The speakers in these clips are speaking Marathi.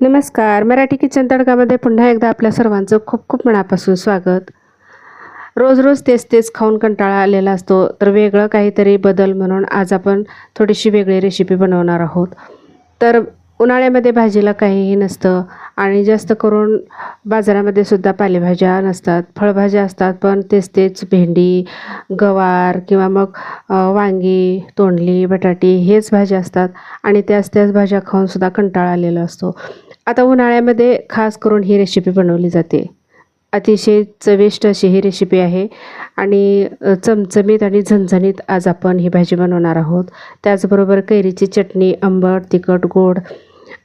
नमस्कार. मराठी किचन तडकामध्ये पुन्हा एकदा आपल्या सर्वांचं खूप खूप मनापासून स्वागत. रोज रोज तेच तेच खाऊन कंटाळा आलेला असतो तर वेगळं काहीतरी बदल म्हणून आज आपण थोडीशी वेगळी रेसिपी बनवणार आहोत. तर उन्हाळ्यामध्ये भाजीला काहीही नसतं आणि जास्त करून बाजारामध्ये सुद्धा पालेभाज्या नसतात. फळभाज्या असतात पण तेच तेच भेंडी गवार किंवा मग वांगी तोंडली बटाटी हेच भाज्या असतात आणि त्याच त्याच भाज्या खाऊन सुद्धा कंटाळा आलेला असतो. आता उन्हाळ्यामध्ये खास करून ही रेसिपी बनवली जाते. अतिशय चविष्ट अशी ही रेसिपी आहे आणि चमचमीत आणि झणझणीत आज आपण ही भाजी बनवणार आहोत. त्याचबरोबर कैरीची चटणी आंबट तिखट गोड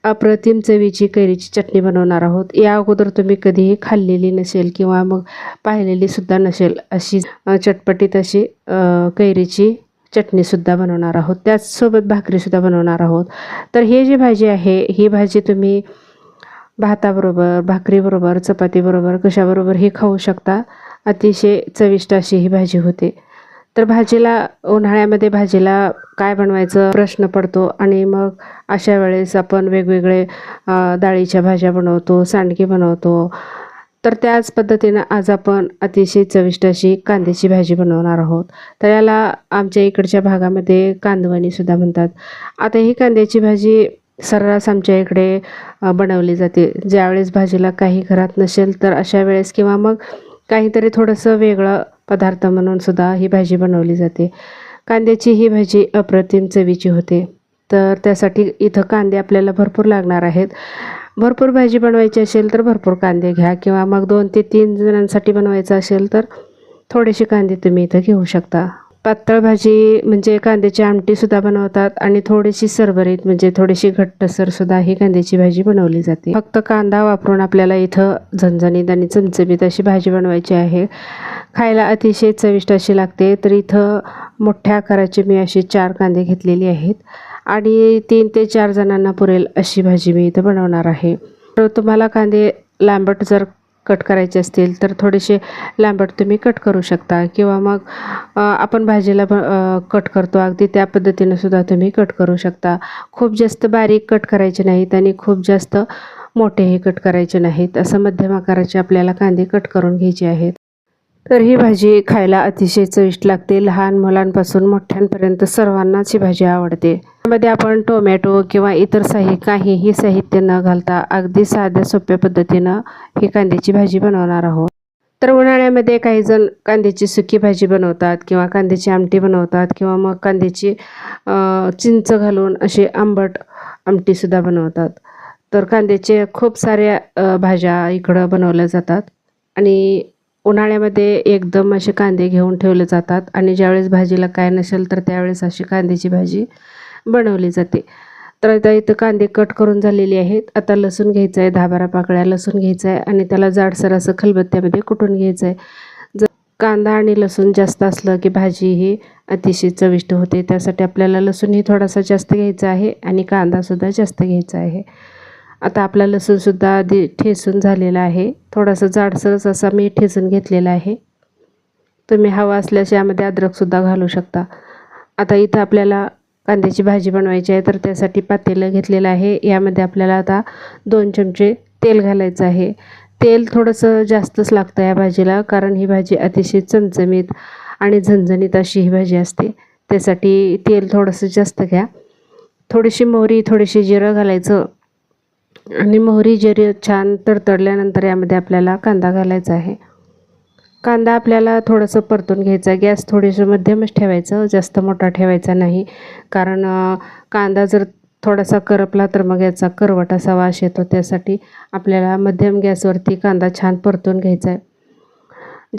अप्रतिम चवीची कैरीची चटणी बनवणार आहोत. या अगोदर तुम्ही कधीही खाल्लेली नसेल किंवा मग पाहिलेली सुद्धा नसेल अशी चटपटीत अशी कैरीची चटणीसुद्धा बनवणार आहोत. त्याचसोबत भाकरीसुद्धा बनवणार आहोत. तर ही जी भाजी आहे ही भाजी तुम्ही भाताबरोबर भाकरीबरोबर चपातीबरोबर कशाबरोबर ही खाऊ शकता. अतिशय चविष्ट अशी ही भाजी होते. तर भाजीला उन्हाळ्यामध्ये भाजीला काय बनवायचं प्रश्न पडतो आणि मग अशा वेळेस आपण वेगवेगळे डाळीच्या भाज्या बनवतो सांडगी बनवतो. तर त्याच पद्धतीनं आज आपण अतिशय चविष्ट अशी कांद्याची भाजी बनवणार आहोत. तर याला आमच्या इकडच्या भागामध्ये कांदवणीसुद्धा म्हणतात. आता ही कांद्याची भाजी सर्रास आमच्या इकडे बनवली जाते. ज्यावेळेस भाजीला काही घरात नसेल तर अशा वेळेस किंवा मग काहीतरी थोडंसं वेगळं पदार्थ म्हणून सुद्धा ही भाजी बनवली जाते. कांद्याची ही भाजी अप्रतिम चवीची होते. तर त्यासाठी इथं कांदे आपल्याला भरपूर लागणार आहेत. भरपूर भाजी बनवायची असेल तर भरपूर कांदे घ्या किंवा मग दोन ते तीन जणांसाठी बनवायचं असेल तर थोडेसे कांदे तुम्ही इथं घेऊ शकता. पातळ भाजी म्हणजे कांद्याची आमटीसुद्धा बनवतात आणि थोडीशी सरभरीत म्हणजे थोडीशी घट्टसरसुद्धा ही कांद्याची भाजी बनवली जाते. फक्त कांदा वापरून आपल्याला इथं झणझणीत आणि चमचमीत अशी भाजी बनवायची आहे. खायला अतिशय चविष्ट अशी लागते. तर इथं मोठ्या आकाराचे मी अशी चार कांदे घेतलेली आहेत आणि तीन ते चार जणांना पुरेल अशी भाजी मी इथं बनवणार आहे. तर तुम्हाला कांदे लांबट जर कट करायचे असतील तर थोडेसे लांबट तुम्ही कट करू शकता. किंवा मग आपण भाजीला कट करतो. अगदी त्या पद्धतीनं सुद्धा तुम्ही कट करू शकता. खूप जास्त बारीक कट करायचे नाहीत आणि खूप जास्त मोठेही कट करायचे नाहीत. असं मध्यम आकाराचे आपल्याला कांदे कट करून घ्यायचे आहेत. तर ही भाजी खायला अतिशय चविष्ट लागते. लहान मुलांपासून मोठ्यांपर्यंत सर्वांनाच ही भाजी आवडते. त्यामध्ये आपण टोमॅटो किंवा इतर साही काहीही साहित्य न घालता अगदी साध्या सोप्या पद्धतीनं ही कांद्याची भाजी बनवणार आहोत. तर उन्हाळ्यामध्ये काही जण कांद्याची सुकी भाजी बनवतात किंवा कांद्याची आमटी बनवतात किंवा मग कांद्याची चिंच घालून अशी आंबट आमटीसुद्धा बनवतात. तर कांद्याचे खूप साऱ्या भाज्या इकडं बनवल्या जातात. आणि उन्हाळ्यामध्ये एकदम असे कांदे घेऊन ठेवले जातात आणि ज्यावेळेस भाजीला काय नसेल तर त्यावेळेस अशी कांद्याची भाजी बनवली जाते. तर आता इथं कांदे कट करून झालेले आहेत. आता लसूण घ्यायचं आहे दहा बारा पाकळ्या लसूण घ्यायचं आहे आणि त्याला जाडसर असं खलबत्त्यामध्ये कुटून घ्यायचं आहे जर कांदा आणि लसूण जास्त असलं की भाजी ही अतिशय चविष्ट होते. त्यासाठी आपल्याला लसूणही थोडासा जास्त घ्यायचा आहे आणि कांदासुद्धा जास्त घ्यायचा आहे. आता आपला लसूणसुद्धा आधी ठेसून झालेला आहे. थोडासा जाडसरच असा मी ठेचून घेतलेला आहे. तुम्ही हवा असल्यास यामध्ये अद्रकसुद्धा घालू शकता. आता इथं आपल्याला कांद्याची भाजी बनवायची आहे तर त्यासाठी पातेलं घेतलेलं आहे. यामध्ये आपल्याला आता दोन चमचे तेल घालायचं आहे. तेल थोडंसं जास्तच लागतं या भाजीला कारण ही भाजी अतिशय चमचमीत आणि झणझणीत अशी ही भाजी असते. त्यासाठी तेल थोडंसं जास्त घ्या. थोडीशी मोहरी थोडीशी जिरं घालायचं. आणि मोहरी जिरे छान तडतडल्यानंतर यामध्ये आपल्याला कांदा घालायचा आहे. कांदा आपल्याला थोडंसं परतून घ्यायचा गॅस थोडीसं मध्यमच ठेवायचं जास्त मोठा ठेवायचा नाही. कारण कांदा जर थोडासा करपला तर मग याचा करवट असा वास येतो. त्यासाठी आपल्याला मध्यम गॅसवरती कांदा छान परतून घ्यायचा आहे.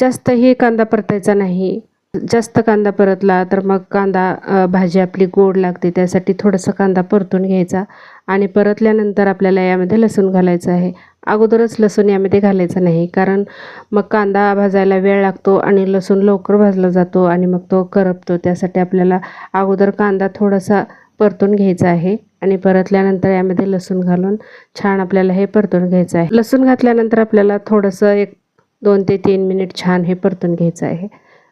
जास्तही कांदा परतायचा नाही. जास्त कांदा परतला तर मग कांदा भाजी आपली गोड लागते त्यासाठी थोडंसं कांदा परतून घ्यायचा आणि परतल्यानंतर आपल्याला यामध्ये लसूण घालायचं आहे. अगोदरच लसूण यामध्ये घालायचं नाही कारण मग कांदा भाजायला वेळ लागतो आणि लसूण लवकर भाजला जातो आणि मग तो करपतो. त्यासाठी आपल्याला अगोदर कांदा थोडासा परतून घ्यायचा आहे आणि परतल्यानंतर यामध्ये लसूण घालून छान आपल्याला हे परतून घ्यायचं आहे. लसूण घातल्यानंतर आपल्याला थोडंसं एक दोन ते तीन मिनिट छान हे परतून घ्यायचं आहे.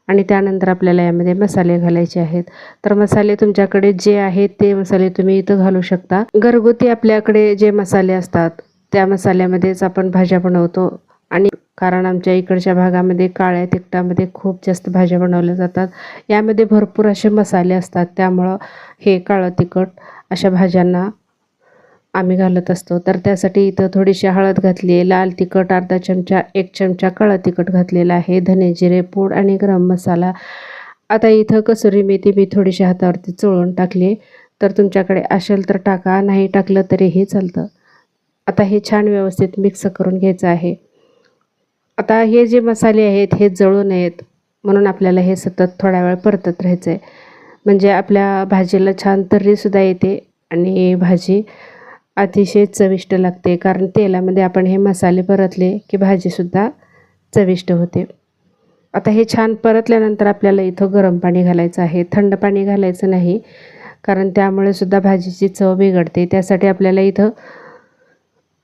आणि त्यानंतर आपल्याला यामध्ये मसाले घालायचे आहेत. तर मसाले तुमच्याकडे जे आहेत ते मसाले तुम्ही इथं घालू शकता. घरगुती आपल्याकडे जे मसाले असतात त्या मसाल्यामध्येच आपण भाज्या बनवतो. आणि कारण आमच्या इकडच्या भागामध्ये काळ्या तिखटामध्ये खूप जास्त भाज्या बनवल्या जातात. यामध्ये भरपूर असे मसाले असतात त्यामुळं हे काळं तिखट अशा भाज्यांना आम्ही घालत असतो. तर त्यासाठी इथं थोडीशी हळद घातली आहे लाल तिखट अर्धा चमचा एक चमचा काळा तिखट घातलेला आहे धने जिरे पूड आणि गरम मसाला. आता इथं कसुरी मेथी मी थोडीशी हातावरती चोळून टाकली. तर तुमच्याकडे असेल तर टाका नाही टाकलं तरीही चालतं. आता हे छान व्यवस्थित मिक्स करून घ्यायचं आहे. आता हे जे मसाले आहेत हे जळू नयेत. म्हणून आपल्याला हे सतत थोडा वेळ परतत राहायचं आहे म्हणजे आपल्या भाजीला छान तर्रीसुद्धा येते आणि भाजी अतिशय चविष्ट लागते. कारण तेलामध्ये आपण हे मसाले परतले की भाजीसुद्धा चविष्ट होते. आता हे छान परतल्यानंतर आपल्याला इथं गरम पाणी घालायचं आहे. थंड पाणी घालायचं नाही. कारण त्यामुळे सुद्धा भाजीची चव बिघडते. त्यासाठी आपल्याला इथं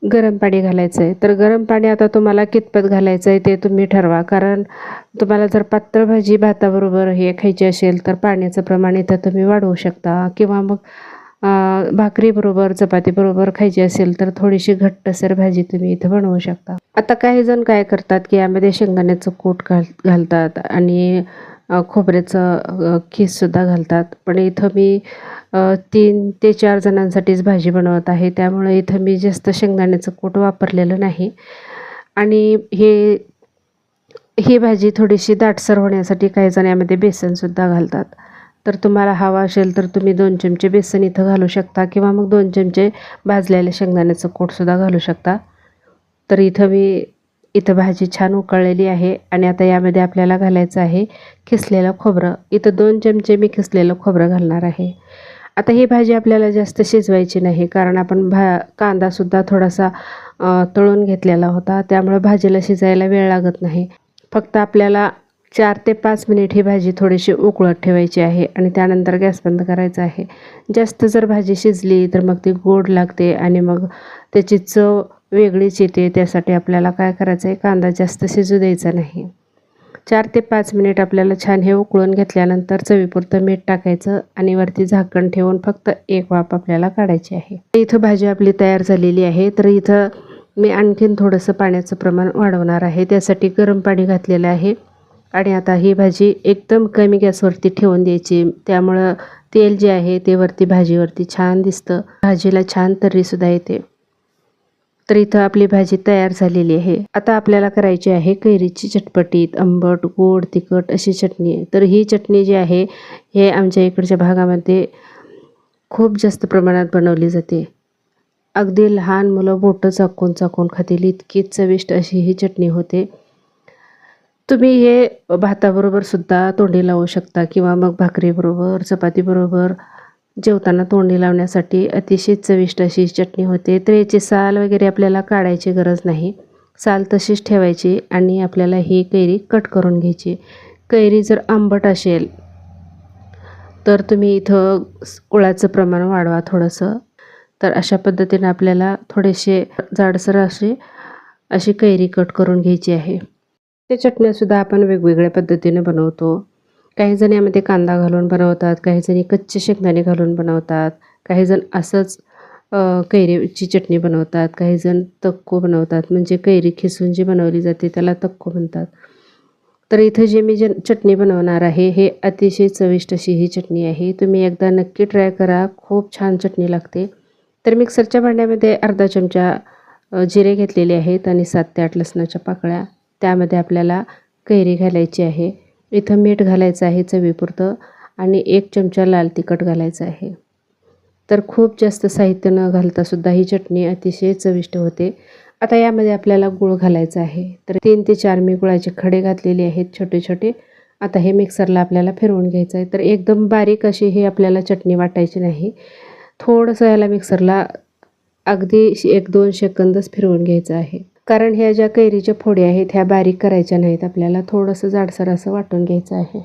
गरम पाणी घालायचं आहे. तर गरम पाणी आता तुम्हाला कितपत घालायचं आहे ते तुम्ही ठरवा. कारण तुम्हाला जर पातळ भाजी भाताबरोबर हे खायची असेल तर पाण्याचं प्रमाण इथं तुम्ही वाढवू शकता. किंवा मग भाकरीबरोबर चपातीबरोबर खायची असेल तर थोडीशी घट्टसर भाजी तुम्ही इथं बनवू शकता. आता काही जण काय करतात की यामध्ये शेंगदाण्याचं कूट घाल घालतात आणि खोबऱ्याचं खीससुद्धा घालतात. पण इथं मी तीन ते चार जणांसाठीच भाजी बनवत आहे. त्यामुळे इथं मी जास्त शेंगदाण्याचं कूट वापरलेलं नाही. आणि हे ही भाजी थोडीशी दाटसर होण्यासाठी काही जण यामध्ये बेसनसुद्धा घालतात. तर तुम्हाला हवा असेल तर तुम्ही दोन चमचे बेसन इथं घालू शकता किंवा मग दोन चमचे भाजलेले शेंगदाण्याचं कोटसुद्धा घालू शकता. तर इथं मी इथं भाजी छान उकळलेली आहे आणि आता यामध्ये आपल्याला घालायचं आहे खिसलेलं खोबरं. इथं दोन चमचे मी खिसलेलं खोबरं घालणार आहे. आता ही भाजी आपल्याला जास्त शिजवायची नाही कारण आपण भा कांदासुद्धा थोडासा तळून घेतलेला होता. त्यामुळे भाजीला शिजायला वेळ लागत नाही. फक्त आपल्याला चार ते पाच मिनिट ही भाजी थोडीशी उकळत ठेवायची आहे आणि त्यानंतर गॅस बंद करायचा आहे. जास्त जर भाजी शिजली तर मग ती गोड लागते आणि मग त्याची चव वेगळीच येते. त्यासाठी आपल्याला काय करायचं आहे कांदा जास्त शिजू द्यायचा नाही. चार ते पाच मिनिट आपल्याला छान हे उकळून घेतल्यानंतर चवीपुरतं मीठ टाकायचं आणि वरती झाकण ठेवून फक्त एक वाफ आपल्याला काढायची आहे. इथं भाजी आपली तयार झालेली आहे. तर इथं मी आणखीन थोडंसं पाण्याचं प्रमाण वाढवणार आहे. त्यासाठी गरम पाणी घातलेलं आहे. आणि आता ही भाजी एकदम कमी गॅसवरती ठेवून द्यायची. त्यामुळं तेल जे आहे ते वरती भाजीवरती छान दिसतं. भाजीला छान तर्रीसुद्धा येते. तर इथं आपली भाजी तयार झालेली आहे. आता आपल्याला करायची आहे कैरीची चटपटीत आंबट गोड तिखट अशी चटणी. तर ही चटणी जी आहे हे आमच्या इकडच्या भागामध्ये खूप जास्त प्रमाणात बनवली जाते. अगदी लहान मुलं बोटं चाकून चाकून खातील इतकी चविष्ट अशी ही चटणी होते. तुम्ही हे भाताबरोबर सुद्धा तोंडी लावू शकता किंवा मग भाकरीबरोबर चपातीबरोबर जेवताना तोंडी लावण्यासाठी अतिशय चविष्ट अशी चटणी होते. तर याची साल वगैरे आपल्याला काढायची गरज नाही. साल तशीच ठेवायची आणि आपल्याला ही कैरी कट करून घ्यायची. कैरी जर आंबट असेल तर तुम्ही इथं गुळाचं प्रमाण वाढवा थोडंसं. तर अशा पद्धतीने आपल्याला थोडेसे जाडसर असे अशी कैरी कट करून घ्यायची आहे. त्या चटण्यासुद्धा आपण वेगवेगळ्या पद्धतीने बनवतो. काही जण यामध्ये कांदा घालून बनवतात काही जणी कच्चे शेंगदाणे घालून बनवतात काही जण असंच कैरीची चटणी बनवतात काही जण तक्को बनवतात म्हणजे कैरी खिसून जी बनवली जाते त्याला तक्को म्हणतात. तर इथं जे मी जे चटणी बनवणार आहे हे अतिशय चविष्ट अशी ही चटणी आहे. तुम्ही एकदा नक्की ट्राय करा खूप छान चटणी लागते. तर मिक्सरच्या भांड्यामध्ये अर्धा चमचा जिरे घेतलेले आहेत आणि सात ते आठ लसणाच्या पाकळ्या. त्यामध्ये आपल्याला कैरी घालायची आहे. इथं मीठ घालायचं आहे चवीपुरतं आणि एक चमचा लाल तिखट घालायचं आहे. तर खूप जास्त साहित्य न घालतासुद्धा ही चटणी अतिशय चविष्ट होते. आता यामध्ये आपल्याला गूळ घालायचा आहे. तर तीन ते चार मी गुळाचे खडे घातलेले आहेत छोटे छोटे. आता हे मिक्सरला आपल्याला फिरवून घ्यायचं आहे. तर एकदम बारीक अशी ही आपल्याला चटणी वाटायची नाही. थोडंसं याला मिक्सरला अगदी एक दोन सेकंदच फिरवून घ्यायचं आहे. कारण ह्या ज्या कैरीच्या फोडी आहेत ह्या बारीक करायच्या नाहीत. आपल्याला थोडंसं जाडसर असं वाटून घ्यायचं आहे.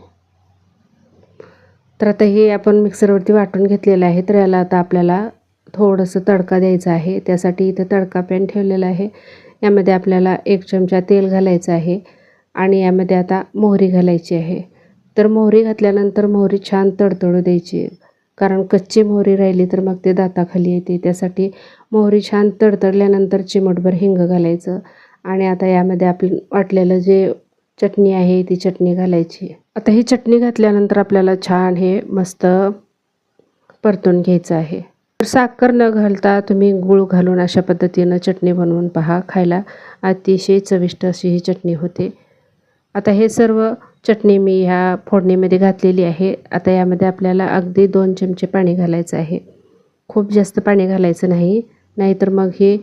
तर आता हे आपण मिक्सरवरती वाटून घेतलेलं आहे तर याला आता आपल्याला थोडंसं तडका द्यायचा आहे. त्यासाठी इथं तडका पॅन ठेवलेला आहे. यामध्ये आपल्याला एक चमचा तेल घालायचं आहे आणि यामध्ये आता मोहरी घालायची आहे. तर मोहरी घातल्यानंतर मोहरी छान तडतडू द्यायची. कारण कच्ची मोहरी राहिली तर मग ते दाताखाली येते. त्यासाठी मोहरी छान तडतडल्यानंतर चिमटभर हिंग घालायचं. आणि आता यामध्ये आपण वाटलेलं जे चटणी आहे ती चटणी घालायची. आता ही चटणी घातल्यानंतर आपल्याला छान हे मस्त परतून घ्यायचं आहे. तर साखर न घालता तुम्ही गूळ घालून अशा पद्धतीनं चटणी बनवून पहा. खायला अतिशय चविष्ट अशी ही चटणी होते. आता हे सर्व चटणी मी ह्या फोडणीमध्ये घातलेली आहे. आता यामध्ये आपल्याला अगदी दोन चमचे पाणी घालायचं आहे. खूप जास्त पाणी घालायचं नाही. नाहीतर मग ही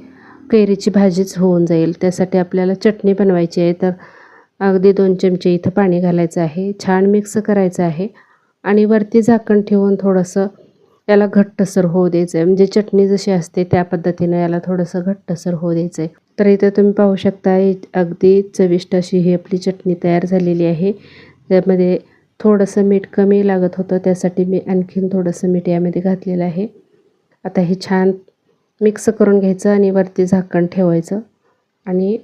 कैरीची भाजीच होऊन जाईल. त्यासाठी आपल्याला चटणी बनवायची आहे. तर अगदी दोन चमचे इथं पाणी घालायचं आहे. छान मिक्स करायचं आहे. आणि वरती झाकण ठेवून थोडंसं याला घट्टसर होऊ द्यायचं आहे. म्हणजे चटणी जशी असते त्या पद्धतीनं याला थोडंसं घट्टसर होऊ द्यायचं आहे. तर इथं तुम्ही पाहू शकता अगदी चविष्ट अशी ही आपली चटणी तयार झालेली आहे. त्यामध्ये थोडंसं मीठ कमी लागत होतं त्यासाठी मी आणखीन थोडंसं मीठ यामध्ये घातलेलं आहे. आता हे छान मिक्स करून घ्यायचं आणि वरती झाकण ठेवायचं आणि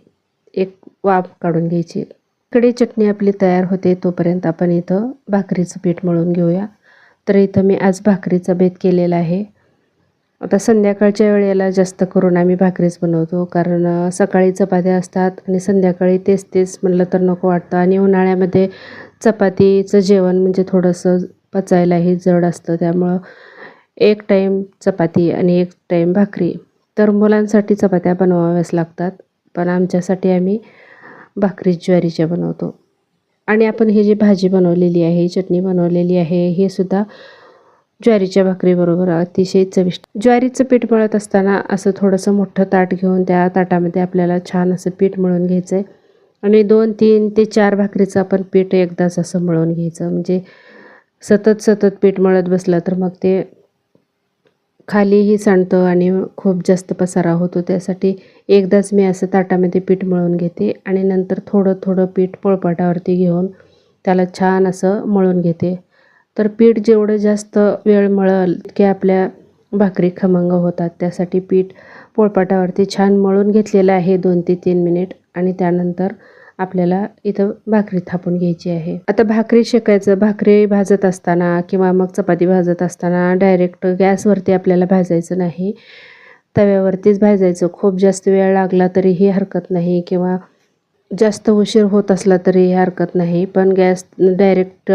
एक वाफ काढून घ्यायची. इकडे चटणी आपली तयार होते तोपर्यंत आपण इथं भाकरीचं पीठ मळून घेऊया. तर इथं मी आज भाकरीचा बेत केलेला आहे. आता संध्याकाळच्या वेळेला जास्त करून आम्ही भाकरीच बनवतो कारण सकाळी चपात्या असतात आणि संध्याकाळी तेच तेच म्हटलं तर नको वाटतं. आणि उन्हाळ्यामध्ये चपातीचं जेवण म्हणजे थोडंसं पचायलाही जड असतं त्यामुळं एक टाईम चपाती आणि एक टाईम भाकरी. तर मुलांसाठी चपात्या बनवाव्याच लागतात पण आमच्यासाठी आम्ही भाकरी ज्वारीच्या बनवतो. आणि आपण ही जी भाजी बनवलेली आहे चटणी बनवलेली आहे हे सुद्धा ज्वारीच्या भाकरीबरोबर अतिशय चविष्ट. ज्वारीचं पीठ मळत असताना असं थोडंसं मोठं ताट घेऊन त्या ताटामध्ये आपल्याला छान असं पीठ मळून घ्यायचं आहे आणि दोन तीन ते चार भाकरीचं आपण पीठ एकदाच असं मळून घ्यायचं. म्हणजे सतत सतत पीठ मळत बसलं तर मग ते खालीही सांडतं आणि खूप जास्त पसारा होतो. त्यासाठी एकदाच मी असं ताटामध्ये पीठ मळून घेते आणि नंतर थोडं थोडं पीठ पोळपाटावरती घेऊन त्याला छान असं मळून घेते. तर पीठ जेवढं जास्त वेळ मळल की आपल्या भाकरी खमंग होतात त्यासाठी पीठ पोळपाटावरती छान मळून घेतलेलं आहे दोन ते तीन मिनिट आणि त्यानंतर आपल्याला इथं भाकरी थापून घ्यायची आहे. आता भाकरी शेकायचं भाकरी भाजत असताना किंवा मग चपाती भाजत असताना डायरेक्ट गॅसवरती आपल्याला भाजायचं नाही. तव्यावरतीच भाजायचं. खूप जास्त वेळ लागला तरीही हरकत नाही किंवा जास्त उशीर होत असला तरीही हरकत नाही. पण गॅस डायरेक्ट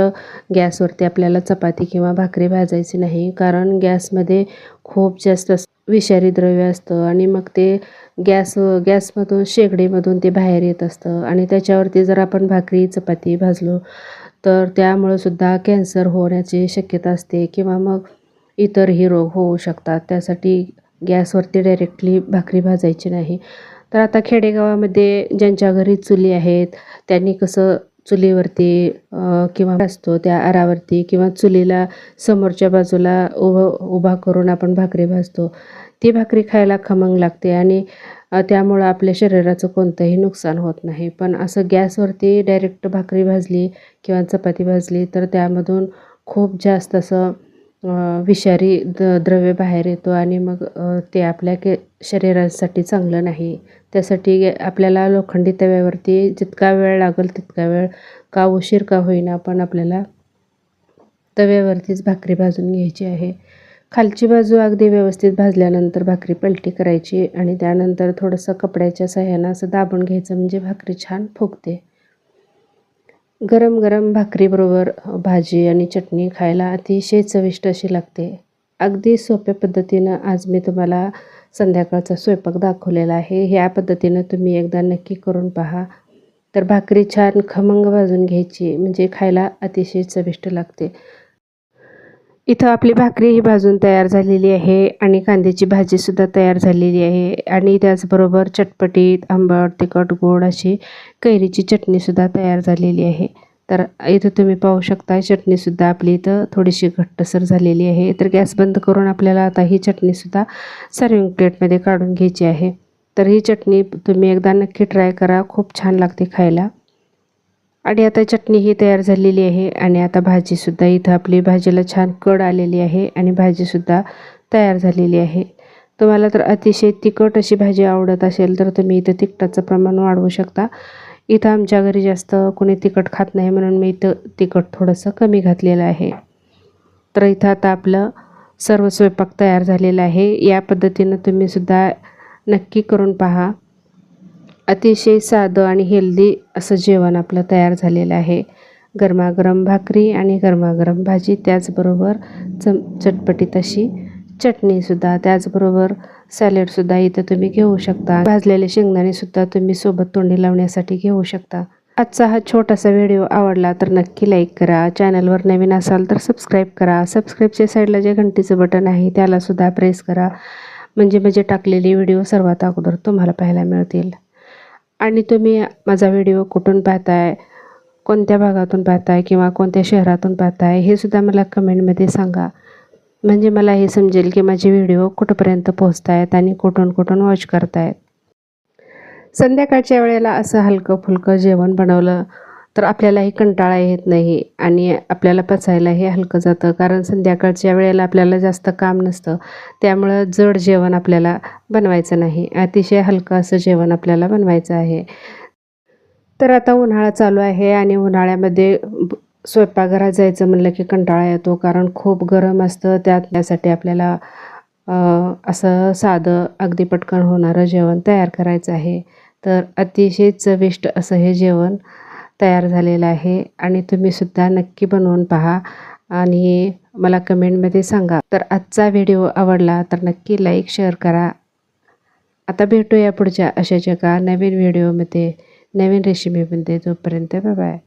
गॅसवरती आपल्याला चपाती किंवा भाकरी भाजायची नाही. कारण गॅसमध्ये खूप जास्त विषारी द्रव्य असतं आणि मग ते गॅस गॅसमधून शेगडीमधून ते बाहेर येत असतं. आणि त्याच्यावरती जर आपण भाकरी चपाती भाजलो तर त्यामुळं सुद्धा कॅन्सर होण्याची शक्यता असते किंवा मग इतरही रोग होऊ शकतात. त्यासाठी गॅसवरती डायरेक्टली भाकरी भाजायची नाही. तर आता खेडेगावामध्ये ज्यांच्या घरी चुली आहेत त्यांनी कसं चुलीवरती किंवा असतो त्या आरावरती किंवा चुलीला समोरच्या बाजूला उभं उभा करून आपण भाकरी भाजतो ती भाकरी खायला खमंग लागते आणि त्यामुळं आपल्या शरीराचं कोणतंही नुकसान होत नाही. पण असं गॅसवरती डायरेक्ट भाकरी भाजली किंवा चपाती भाजली तर त्यामधून खूप जास्त असं विषारी द द्रव्य बाहेर येतो आणि मग ते आपल्या के शरीरासाठी चांगलं नाही. त्यासाठी आपल्याला लोखंडी तव्यावरती जितका वेळ लागेल तितका वेळ का उशीर का होईना पण आपल्याला तव्यावरतीच भाकरी भाजून घ्यायची आहे. खालची बाजू अगदी व्यवस्थित भाजल्यानंतर भाकरी पलटी करायची आणि त्यानंतर थोडंसं कपड्याच्या सहाय्यानं असं दाबून घ्यायचं म्हणजे भाकरी छान फुगते. गरम गरम भाकरीबरोबर भाजी आणि चटणी खायला अतिशय चविष्ट अशी लागते. अगदी सोप्या पद्धतीनं आज मी तुम्हाला संध्याकाळचा स्वयंपाक दाखवलेला आहे. ह्या पद्धतीनं तुम्ही एकदा नक्की करून पहा. तर भाकरी छान खमंग भाजून घ्यायची म्हणजे खायला अतिशय चविष्ट लागते. इथं आपली भाकरी ही भाजून तयार झालेली आहे आणि कांद्याची भाजीसुद्धा तयार झालेली आहे. आणि त्याचबरोबर चटपटीत आंबट तिखट गोड अशी कैरीची चटणीसुद्धा तयार झालेली आहे. तर इथं तुम्ही पाहू शकता चटणीसुद्धा आपली इथं थोडीशी घट्टसर झालेली आहे. तर गॅस बंद करून आपल्याला आता ही चटणीसुद्धा सर्विंग प्लेटमध्ये काढून घ्यायची आहे. तर ही चटणी तुम्ही एकदा नक्की ट्राय करा. खूप छान लागते खायला. आणि आता चटणी ही तयार झालेली आहे आणि आता भाजीसुद्धा इथं आपली भाजीला छान कड आलेली आहे आणि भाजीसुद्धा तयार झालेली आहे. तुम्हाला तर अतिशय तिखट अशी भाजी आवडत असेल तर तुम्ही इथं तिखटाचं प्रमाण वाढवू शकता. इथं आमच्या घरी जास्त कोणी तिखट खात नाही म्हणून मी इथं तिखट थोडंसं कमी घातलेलं आहे. तर इथं आता आपलं सर्व स्वयंपाक तयार झालेला आहे. या पद्धतीनं तुम्हीसुद्धा नक्की करून पहा. अतिशय साधं आणि हेल्दी असं जेवण आपलं तयार झालेलं आहे. गरमागरम भाकरी आणि गरमागरम भाजी त्याचबरोबर चम चटपटीत अशी चटणीसुद्धा त्याचबरोबर सॅलेडसुद्धा इथं तुम्ही घेऊ शकता. भाजलेले शेंगदाणेसुद्धा तुम्ही सोबत तोंडी लावण्यासाठी घेऊ शकता. आजचा हा छोटासा व्हिडिओ आवडला तर नक्की लाईक करा. चॅनलवर नवीन असाल तर सबस्क्राईब करा. सबस्क्राईबच्या साईडला जे घंटीचं बटन आहे त्यालासुद्धा प्रेस करा. म्हणजे म्हणजे टाकलेले व्हिडिओ सर्वात अगोदर तुम्हाला पाहायला मिळतील. आणि तुम्ही माझा व्हिडिओ कुठून पाहताय कोणत्या भागातून पाहताय किंवा कोणत्या शहरातून पाहताय हे सुद्धा मला कमेंटमध्ये सांगा. म्हणजे मला हे समजेल की माझे व्हिडिओ कुठंपर्यंत पोहोचत आहेत आणि कुठून कुठून वॉच करतायत. संध्याकाळच्या वेळेला असं हलकं फुलकं जेवण बनवलं. तर आपल्यालाही कंटाळा येत नाही आणि आपल्याला पचायलाही हलकं जातं. कारण संध्याकाळच्या वेळेला आपल्याला जास्त काम नसतं. त्यामुळं जड जेवण आपल्याला बनवायचं नाही. अतिशय हलकं असं जेवण आपल्याला बनवायचं आहे. तर आता उन्हाळा चालू आहे आणि उन्हाळ्यामध्ये स्वयंपाकघरात जायचं म्हणलं की कंटाळा येतो. कारण खूप गरम असतं. त्यात त्यासाठी आपल्याला असं साधं अगदी पटकन होणारं जेवण तयार करायचं आहे. तर अतिशय चविष्ट असं हे जेवण तयार झालेला आहे आणि तुम्हीसुद्धा नक्की बनवून पहा आणि मला कमेंटमध्ये सांगा. तर आजचा व्हिडिओ आवडला तर नक्की लाईक शेअर करा. आता भेटूया पुढच्या अशाच एका नवीन व्हिडिओमध्ये नवीन रेसिपीमध्ये. तोपर्यंत बाय.